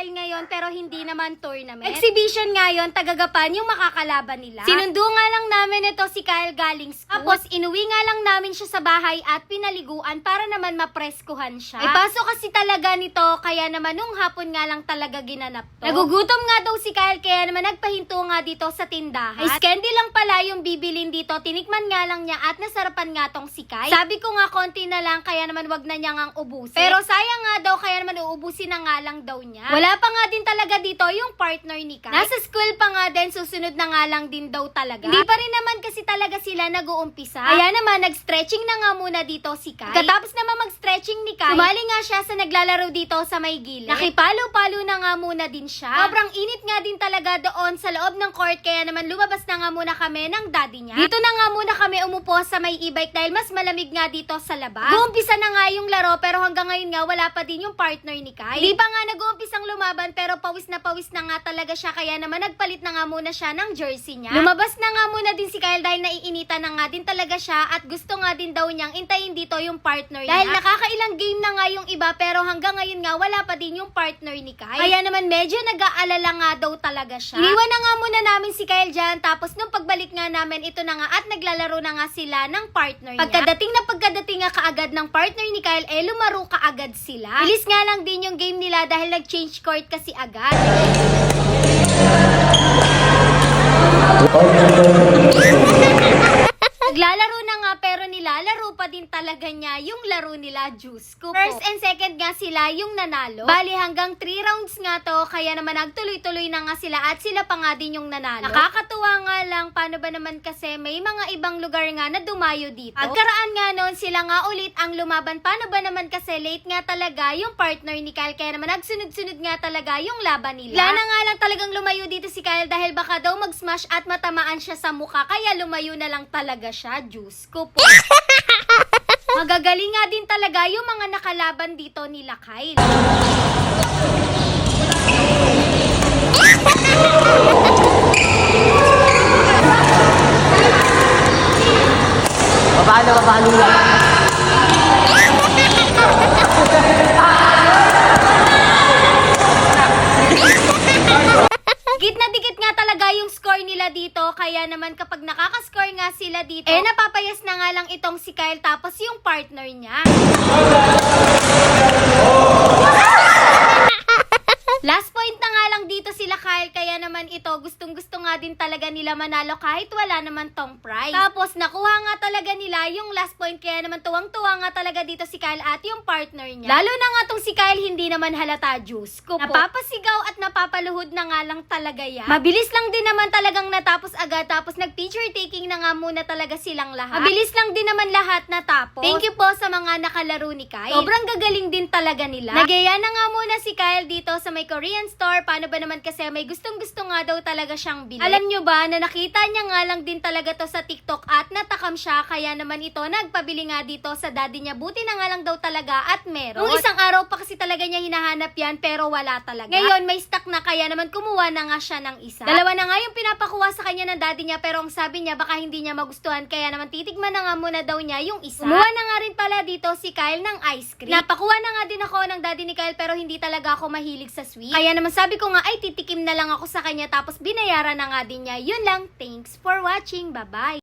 dahil ngayon tournament. Exhibition nga yun, tagagapan yung makakalaban nila. Sinundo nga lang namin ito si Kyle galing school. Tapos inuwi nga lang namin siya sa bahay at pinaliguan para naman mapreskuhan siya. Ay paso kasi talaga nito, kaya naman nung hapon nga lang talaga ginanap to. Nagugutom nga daw si Kyle, kaya naman nagpahinto nga dito sa tindahan. Ice candy lang pala yung bibilin dito, tinikman nga lang niya at nasarapan nga tong si Kyle. Sabi ko nga konti na lang, kaya naman wag na niya ngang ubusin. Pero sayang nga daw, kaya naman uubusin na nga lang daw niya. Wala pa nga din talaga dito yung partner ni Kyle. Nasa school pa nga din, susunod na nga lang din daw talaga. Hindi pa rin naman kasi talaga sila nag-uumpisa. Kaya naman, nag-stretching na nga muna dito si Kai. Katapos naman mag-stretching ni Kai, sumali nga siya sa naglalaro dito sa may gilid. Nakipalo-palo na nga muna din siya. Sobrang init nga din talaga doon sa loob ng court, kaya naman lumabas na nga muna kami ng daddy niya. Dito na nga muna kami umupo sa may e-bike dahil mas malamig nga dito sa labas. Guumpisa na nga yung laro pero hanggang ngayon nga wala pa din yung partner ni Kai. Hindi pa nga nag-uumpisang lumaban pero pawis na pawis na nga talaga siya kaya naman nagpalit na nga muna siya ng jersey niya. Lumabas na nga muna din si Kyle dahil naiinitan na nga din talaga siya at gusto nga din daw niyang intayin dito yung partner niya. Dahil nakakailang game na nga yung iba pero hanggang ngayon nga wala pa din yung partner ni Kyle. Kaya naman medyo nag-aalala nga daw talaga siya. Iniwan na nga muna namin si Kyle dyan tapos nung pagbalik nga namin ito na nga at naglalaro na nga sila ng partner niya. Pagkadating na pagkadating nga kaagad ng partner ni Kyle eh lumaro kaagad sila. Bilis nga lang din yung game nila dahil nag-change court kasi agad. Naglalaro na nga pero nilalaro pa din talaga niya yung laro nila Juice ko po. First and second nga sila yung nanalo. Bali hanggang 3 rounds nga to kaya naman nagtuloy-tuloy na nga sila at sila pa nga din yung nanalo. Nakakatuwa nga lang paano ba naman kasi may mga ibang lugar nga na dumayo dito. Pagkaraan nga noon sila nga ulit ang lumaban. Paano ba naman kasi late nga talaga yung partner ni Kyle kaya naman nagsunod-sunod nga talaga yung laban nila. Wala na nga lang talagang lumayo dito si Kyle dahil baka daw mag-smash at matamaan siya sa mukha kaya lumayo na lang talaga siya. Diyos ko po. Magagaling nga din talaga yung mga nakalaban dito nila Kyle. Paano, paano yan? Talaga yung score nila dito, kaya naman kapag nakakascore nga sila dito, eh napapayas na nga lang itong si Kyle tapos yung partner niya. Last point na nga lang dito sila Kyle, kaya naman ito gustong gusto nga din talaga nila manalo kahit wala naman tong prize. Tapos nakuha nga talaga nila yung last point, kaya naman tuwang-tuwa nga talaga dito si Kyle at yung partner niya. Lalo na nga tong si Kyle hindi naman halata juice. Ko po. Napapasigaw at napapaluhod na nga lang talaga yan. Mabilis lang din naman talagang natapos agad tapos nag-picture taking na nga muna talaga silang lahat. Mabilis lang din naman lahat natapos. Thank you po sa mga nakalaro ni Kyle. Sobrang gagaling din talaga nila. Nagyaya na nga muna si Kyle dito sa may Korean store. Paano ba naman kasi may gustong gusto nga daw talaga siyang bilhin. Alam nyo ba na nakita niya nga lang din talaga to sa TikTok at natakam siya kaya naman ito nagpabili nga dito sa daddy niya. Buti na nga lang daw talaga at meron. Nung isang araw pa kasi talaga niya hinahanap yan pero wala talaga. Ngayon may stock na kaya naman kumuha na nga siya ng isa. Dalawa na nga yung pinapakuha sa kanya ng daddy niya pero ang sabi niya baka hindi niya magustuhan kaya naman titigman na nga muna daw niya yung isa. Kumuha na nga rin pala dito si Kyle ng ice cream. Napakuha na nga din ako ng daddy ni Kyle pero hindi talaga ako mahilig sa sweet. Kaya naman sabi ko nga ay titikim na lang ako sa kanya tapos binayaran na nga din niya. Yun lang. Thanks for watching. Bye-bye.